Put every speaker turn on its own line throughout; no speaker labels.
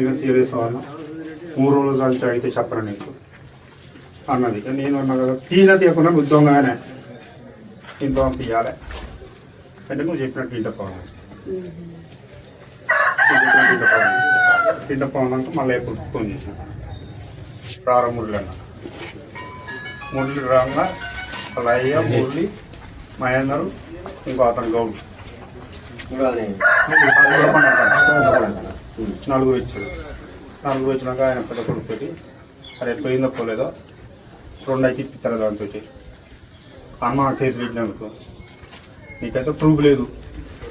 ఆయన తీరేసేవాళ్ళం మూడు రోజులు అంటే అయితే చెప్పను నీకు. అన్నది. నేను అన్నా కదా తీన తీయకుండా నువ్వు దొంగగానే. ఇంత తీయాలి. అంటే నువ్వు చెప్పినట్టు ఇంట పోవాలి ఇంట పోవాలంటే మళ్ళీ ఎప్పుడు ఫోన్ చేసిన. ప్రారంభ మురళి అన్న. మురళి రాగా అయ్య మురళి మహేందరు ఇంకో అతను గౌడ్. నలుగురు ఇచ్చాడు. నలుగురు వచ్చినాక ఆయన పెద్ద కొడుకుతోటి అరే పోయిందో పోలేదో రెండు అయితే ఇప్పిస్తారు దాంతో అమ్మ కేసు పెట్టినందుకు. నీకైతే ప్రూఫ్ లేదు.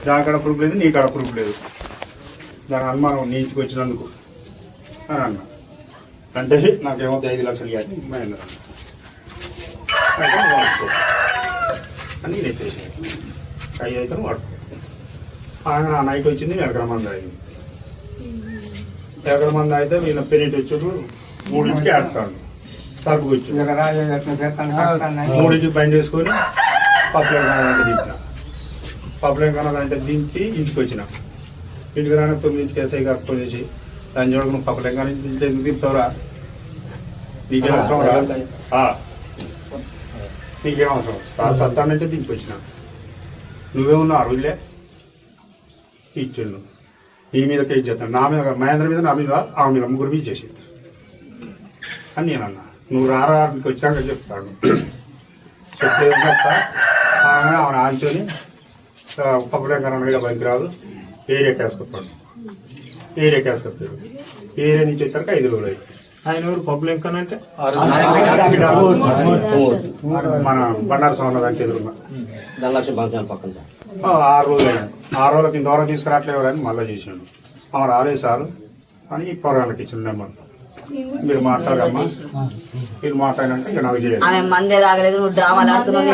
దానికాడ ప్రూఫ్ లేదు నీ కాడ ప్రూఫ్ లేదు. దాని అనుమానం నీ ఇంటికి వచ్చినందుకు. అని అన్న. అంటే నాకేమో ఐదు లక్షలు ఇవ్వాలి మహేంద్ర అని నేను ఎత్తేసి అవి అయితే వాడుకో. ఆయన నా నైట్ వచ్చింది వెనకరమంది అయింది ఎకర మంది అయితే వీళ్ళ పెరిట్ వచ్చారు మూడింటికి ఆడతాడు. తలుపుకి మూడింటికి బండి వేసుకొని పప్పులేం కానంటే దింపిన పప్పులేం కానంటే దింపి ఇంటికి వచ్చిన. ఇంటికి రాని తొమ్మిదింటికి ఎస్ఐ గారు ఫోన్ చేసి దాన్ని చూడక నువ్వు పప్పులేం కానీ ఇంటి ఎందుకు దింపుతావురా నీకేం అవసరం రా? ఆ. నీకేం అవసరం? సార్ సత్తానంటే దింపి వచ్చిన. నువ్వే ఉన్నావు అరువులే ఇచ్చిండు. నీ మీద కేసు చేస్తాను నా మీద మహేంద్ర మీద నా మీద ఆమె మీద ముగ్గురు మీద చేసిండు అని నేను అన్నా. నువ్వు రారా నీకు వచ్చాక చెప్తాడు చెప్తే ఆమె ఆమె ఆంచుని పప్పులేకరణ మీద బయటకు రాదు ఏరియా కేసుకొస్తాడు ఏరియా కేసుకొస్తాడు ఏరియా నుంచి వచ్చేసరికి ఐదు రోజులు అయ్యి
ఆయన ఎవరు? పబ్లిక్ అంటే?
మన బండారు సోమనాథ్ అంటే ఎదురుగా
ధనలక్ష్మి ఫంక్షన్ పక్కన సార్.
ఆరు రోజులు అయింది. ఆరు రోజులకి ఇంతవరకు తీసుకురావట్లేదు అని మళ్ళీ చేసాడు ఆమె రాలేదు సార్ అని పొరగాళ్ళకి ఇచ్చిన నెంబర్. మీరు మాట్లాడమ్మా మీరు మాట్లాడినాక ఇక నాకు చేయాలి
ఆమె మందే తాగలేదు నువ్వు డ్రామాలు ఆడుతున్నావు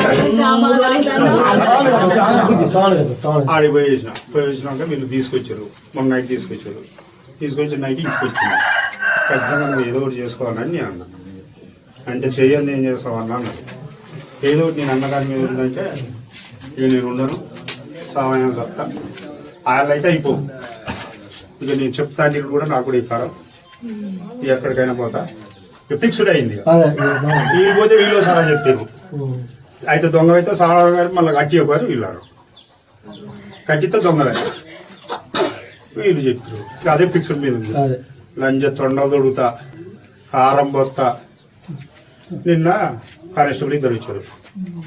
ఆడి పోయి వేసిన పోయి వేసినాక వీళ్ళు తీసుకొచ్చారు. మొన్న నైట్ తీసుకొచ్చారు. తీసుకొచ్చి నైట్ ఇంటికి వచ్చింది ఖచ్చితంగా నువ్వు ఏదో ఒకటి చేసుకోవాలని నేను అన్నా. అంటే చెయ్యండి ఏం చేస్తావు అన్నా అన్నది. ఏదో ఒకటి నేను అన్నదాని మీద ఉందంటే ఇక నేను ఉండను. సమయం చెప్తా వాళ్ళు అయితే అయిపోవు. ఇక నేను చెప్తాను కూడా నాకు కూడా ఇక ఎక్కడికైనా పోతా. ఇక ఫిక్స్డ్ అయింది. వీళ్ళు పోతే వీళ్ళు సలహా చెప్పారు. అయితే దొంగ అయితే సలహా గారు మళ్ళీ కట్టి ఇవ్వని వీళ్ళారు కట్టితే దొంగలే. వీళ్ళు చెప్పారు. అదే ఫిక్స్డ్ మీద ఉంది. లంజ తొండ దొడుగుతా కారం బొత్త. నిన్న కానిస్టేబుల్ ఇద్దరు ఇచ్చారు.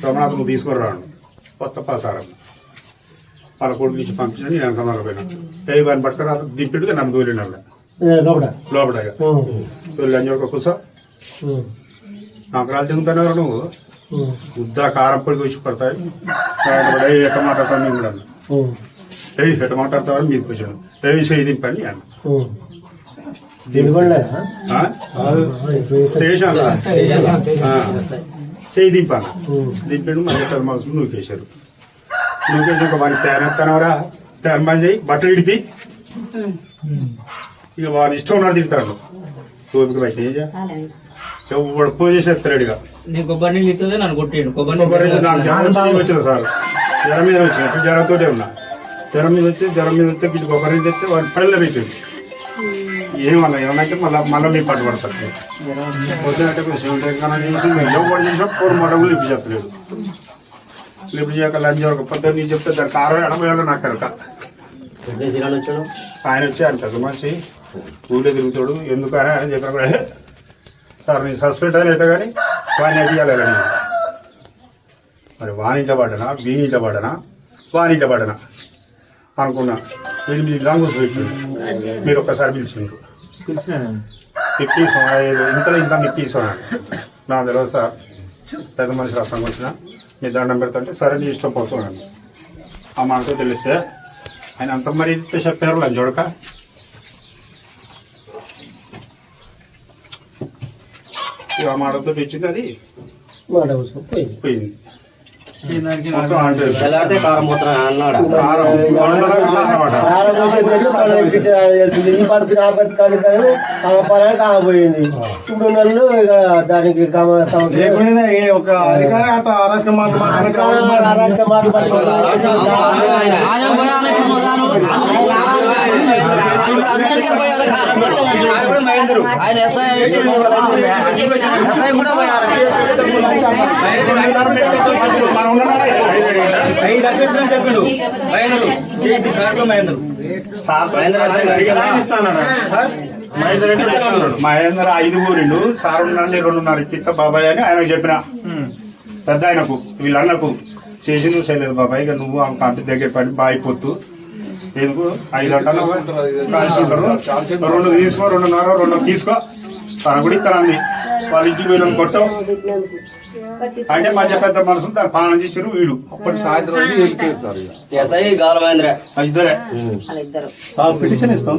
రమణాథ్ నువ్వు తీసుకొని రాను. కొత్త పాసారం వాళ్ళ కొడుకు నుంచి పంపించిన నేను వెనకమాల పోయినా. ఏ వాడిని పట్టుకురా దింపిడుగా నన్ను దూరిన లోపల తోలి లంజ ఒక కుస. నాకు రాళ్ళు దిగుతున్నారు నువ్వు? ఉద్దర కారం పొడికి వచ్చి పడతాయి. ఏ ఎట్ట మాట్లాడతాను నేను కూడా అన్నా. ఏ ఎట్ట మాట్లాడతావని మీకు వచ్చాను ఏ చేయి దింపని అన్న. ఆ? స్టేషన్ చేయి దింపాను దింపాడు మళ్ళీ నూకేశారు. నూకేసాక వాడిని ఫ్యాన్ ఎత్తానవరా ఫ్యాన్ బంద్ చేయి బట్టలు ఇడిపి ఇక వాడిని ఇష్టం ఉన్నారు తిడతాడు ఓపిక బయట ఏం చేయాలి? ఎవడు ఫోన్ చేసి ఎత్తాడు ఇక
నేను కొబ్బరి నీళ్ళు ఇస్తుంది నన్ను కొట్టేయండి కొబ్బరి
కొబ్బరి నీళ్ళు నాకు జ్వరం వచ్చిన సార్ జ్వరం మీద వచ్చిన జ్వరంతోటే ఉన్నా జ్వరం మీద వచ్చి జ్వరం మీద వస్తే ఇటు కొబ్బరి నీళ్ళు తెస్తే వాడిని పళ్ళ పెట్టింది ఏమన్నా ఏమన్నంటే మళ్ళీ మళ్ళీ నీ పట్టు పడతాడు పొద్దునంటే కొంచెం శివుడు చేసి మేము ఎవరు చేసినా పూర్ మడవులు ఇప్పించేస్తలేదు లంచ్ ఒక పొద్దున్న నేను చెప్తే దానికి కారం ఎడమేయాలో నాకు కనుక ఆయన వచ్చి ఆయన పెద్ద మనిషి. ఊళ్ళో తిరుగుతాడు. ఎందుకని అని చెప్పిన కూడా "హే, సార్ నేను సస్పెండ్ అయిన అయితే కానీ వాడిని అడిగాలి మరి వాణిజ్య పడ్డనా? వీణిజ్య పడ్డనా? వాణిజ్య పడ్డనా? అనుకున్నా. ఎనిమిది లాంగ్వేజ్ పెట్టిండు. మీరు ఒక్కసారి పిలిచిండు నిప్పీసం ఐదు ఇంతలో ఇంత నిప్పీసం నాకు తెలియదు సార్. పెద్ద మనిషి రాష్ట్రంకి వచ్చిన మీ దండం పెడతాంటే సరే నీ ఇష్టం పోతున్నాను ఆ మాటతో తెలిస్తే ఆయన అంత మరి చెప్పారు లంచోడక ఇక ఆ మాటతో ఇచ్చింది అది? పోయింది.
ఈ బతుకు ఆ బతుకు కాదు కానీ ఆమె పరానికి ఆమె పోయింది. ఇప్పుడు నన్ను ఇక దానికి
ఒక అధికారి అరాచక మాటలు
అధికారం అరాచక మాటలు
ఆయన ఎస్ఐ అయితే ఎస్ఐ కూడా పోయారు
మనం ఉన్నారా?
ఐదు లక్షలు చెప్పిండు మహేంద్రు చేతి కార్లో మహేంద్రు
సార్ మహేంద్ర ఐదు ఊరిండు సార్ ఉండండి రెండున్నర ఇప్పిస్తా బాబాయ్ అని ఆయనకు చెప్పిన. పెద్ద ఆయనకు వీళ్ళన్నకు. చేసి నువ్వు చేయలేదు బాబాయ్ ఇక నువ్వు ఆమె కంటి దగ్గర పని బాయి పొత్తు. ఎందుకు? ఐదు గంటలు కలిసి ఉంటారు రెండు తీసుకో రెండున్నర రెండు తీసుకో. తన కూడా ఇస్తానంది. వాళ్ళ ఇంటికి పోయిన కొట్టం. అంటే మధ్య పెద్ద మనసు దాని పాలన చేసారు వీడు
ఎస్ఐ గౌరవేంద్ర
ఇద్దరే.
పిటిషన్ ఇస్తాం